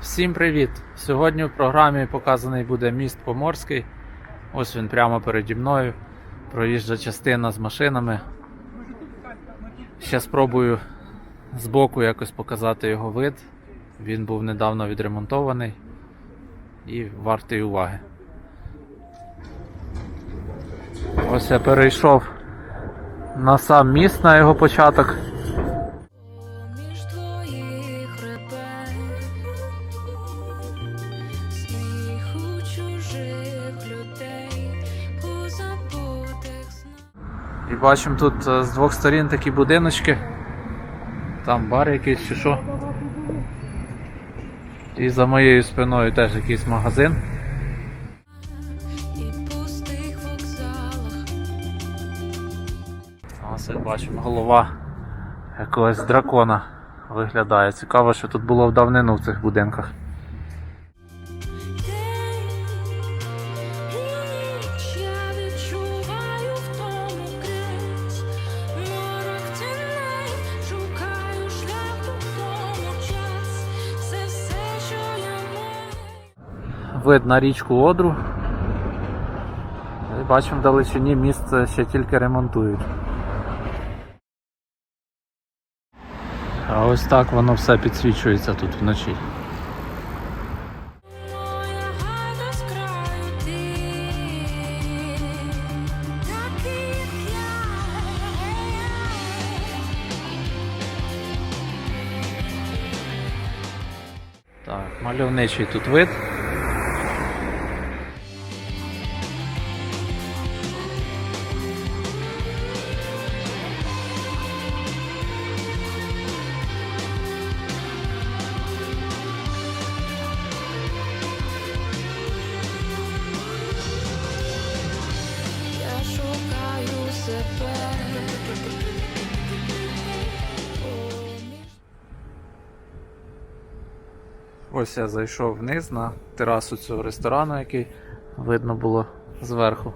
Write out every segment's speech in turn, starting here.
Всім привіт! Сьогодні в програмі показаний буде міст Поморський. Ось він прямо переді мною. Проїжджа частина з машинами. Ще спробую збоку якось показати його вид. Він був недавно відремонтований і вартий уваги. Ось я перейшов на сам міст на його початок. Бачимо тут е, з двох сторін такі будиночки. Там бар якийсь чи що. І за моєю спиною теж якийсь магазин. Ось як бачимо, голова якогось дракона виглядає. Цікаво, що тут було в давнину в цих будинках. Вид на річку Одру. І бачимо в далечині місце ще тільки ремонтують. А ось так воно все підсвічується тут вночі. Так, мальовничий тут вид. Ось я зайшов вниз на терасу цього ресторану, який видно було зверху.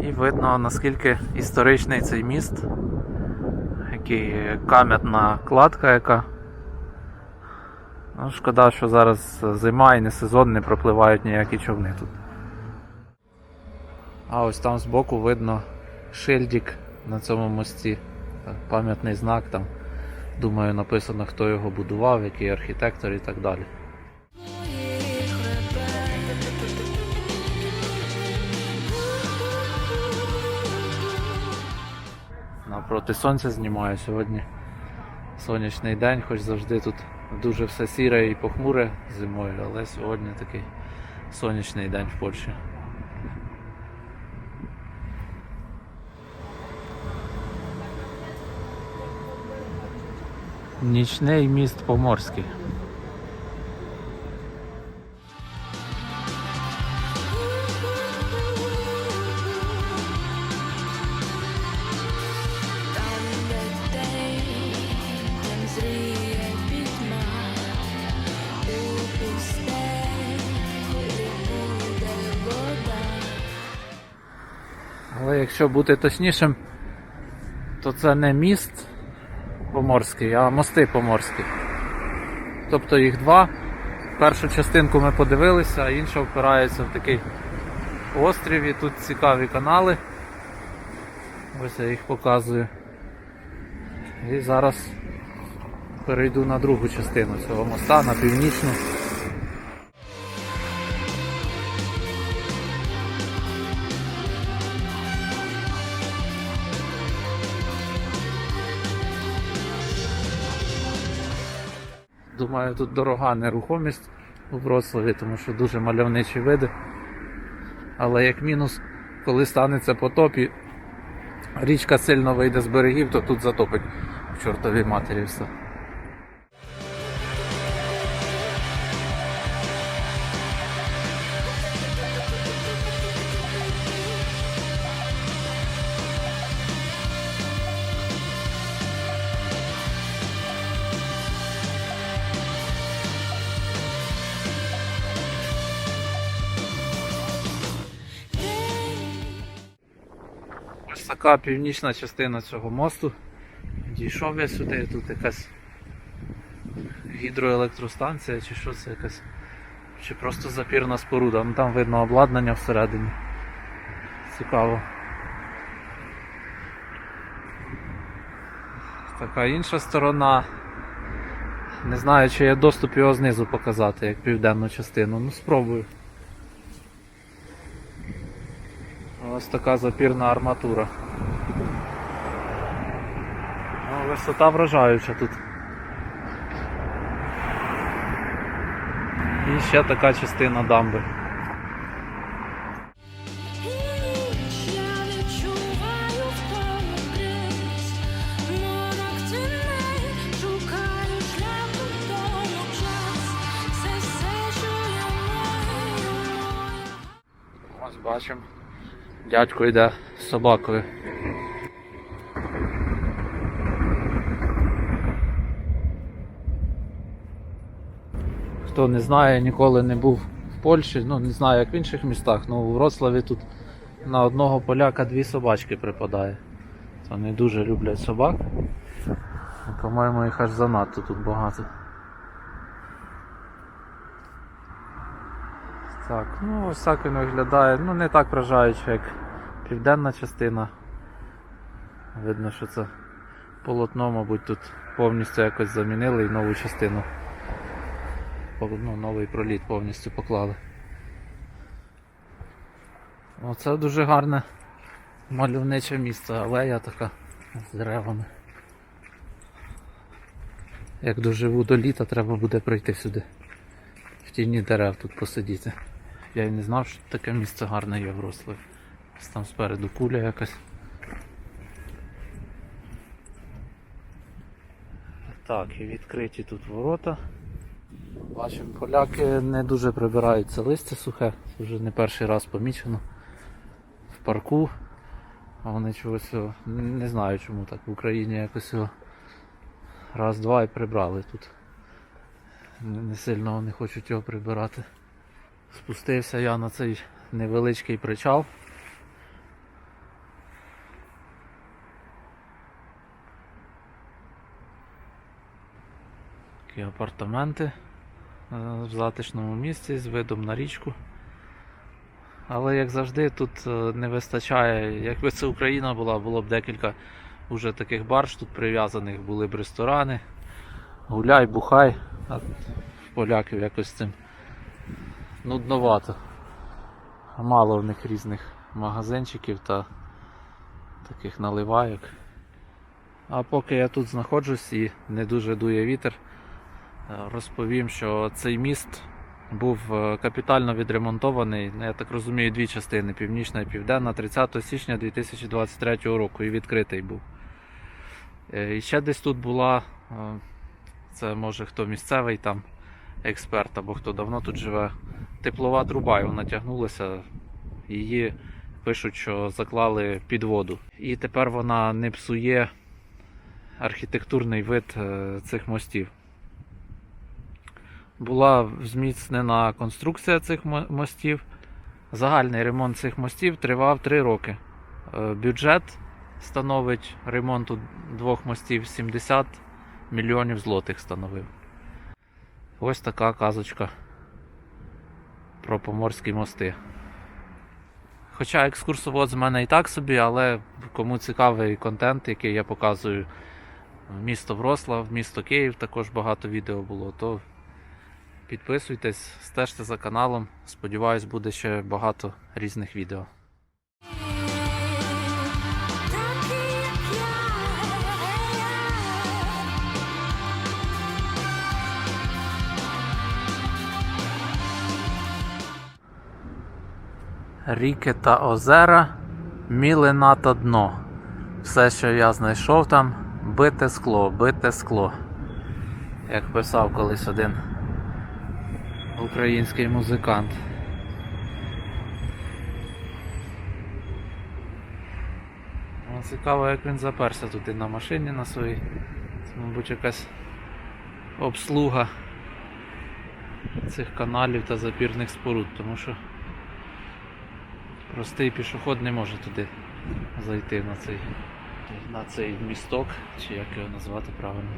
І видно наскільки історичний цей міст, який кам'ятна кладка, яка. Ну, шкода, що зараз зима і не сезон, не пропливають ніякі човни тут. А ось там збоку видно шильдик на цьому мості. Пам'ятний знак там. Думаю, написано, хто його будував, який архітектор і так далі. Напроти сонця знімаю сьогодні. Сонячний день, хоч завжди тут дуже все сіре і похмуре зимою, але сьогодні такий сонячний день в Польщі. Нічний міст Поморський. Але якщо бути точнішим, то це не міст поморський, а мости поморські. Тобто їх два. Першу частинку ми подивилися, а інша впирається в такий острів і тут цікаві канали. Ось я їх показую. І зараз перейду на другу частину цього моста, на північну. Думаю, тут дорога нерухомість у Вроцлаві, тому що дуже мальовничі види. Але як мінус, коли станеться потоп і річка сильно вийде з берегів, то тут затопить в чортовій матері все. Така північна частина цього мосту. Дійшов я сюди, тут якась гідроелектростанція чи що це якась. Чи просто запірна споруда. Ну там видно обладнання всередині. Цікаво. Така інша сторона. Не знаю, чи є доступ його знизу показати, як південну частину. Ну спробую. Ось така запірна арматура. Ну, висота вражаюча тут. І ще така частина дамби. Ось бачимо. Дядько йде з собакою. Хто не знає, ніколи не був в Польщі, ну не знаю як в інших містах, але у Вроцлаві тут на одного поляка дві собачки припадає. Вони дуже люблять собак. І, По-моєму, їх аж занадто тут багато. Так, ну ось так він виглядає. Ну не так вражаюче, як південна частина. Видно, що це полотно, мабуть, тут повністю якось замінили і нову частину. Ну, новий проліт повністю поклали. Оце дуже гарне мальовниче місце, алея така з деревами. Як доживу до літа, треба буде прийти сюди. В тіні дерев тут посидіти. Я й не знав, що таке місце гарне є в Рославі. Там спереду куля якась. Так, і відкриті тут ворота. Бачимо, поляки не дуже прибирають це листя сухе, це вже не перший раз помічено. В парку. А вони чогось не знаю чому так, в Україні якось його раз-два і прибрали тут. Не сильно вони хочуть його прибирати. Спустився я на цей невеличкий причал. Такі апартаменти е, в затишному місці з видом на річку. Але як завжди тут е, не вистачає, якби це Україна була, було б декілька уже таких барж тут прив'язаних, були б ресторани. Гуляй, бухай. А поляків якось цим нудновато. Мало в них різних магазинчиків та таких наливайок. А поки я тут знаходжусь і не дуже дує вітер, е, розповім, що цей міст був е, капітально відремонтований, я так розумію, дві частини північна і південна, 30 січня 2023 року і відкритий був. Е, І ще десь тут була, це може хто місцевий там експерт або хто давно тут живе, теплова труба, і вона тягнулася, її пишуть, що заклали під воду. І тепер вона не псує архітектурний вид е, цих мостів. Була зміцнена конструкція цих мостів. Загальний ремонт цих мостів тривав 3 роки. Е, Бюджет становить ремонту двох мостів 70 мільйонів злотих становив. Ось така казочка про поморські мости. Хоча екскурсовод з мене і так собі, але кому цікавий контент, який я показую місто Врослав, місто Київ, також багато відео було, то підписуйтесь, стежте за каналом. Сподіваюсь, буде ще багато різних відео. Ріки та озера, мілина та дно. Все, що я знайшов там, бите скло, бите скло. Як писав колись один український музикант. Ну, Цікаво, як він заперся туди на машині на своїй. Це, мабуть, якась обслуга цих каналів та запірних споруд, тому що Простий пішоход не може туди зайти на цей на цей місток, чи як його назвати правильно.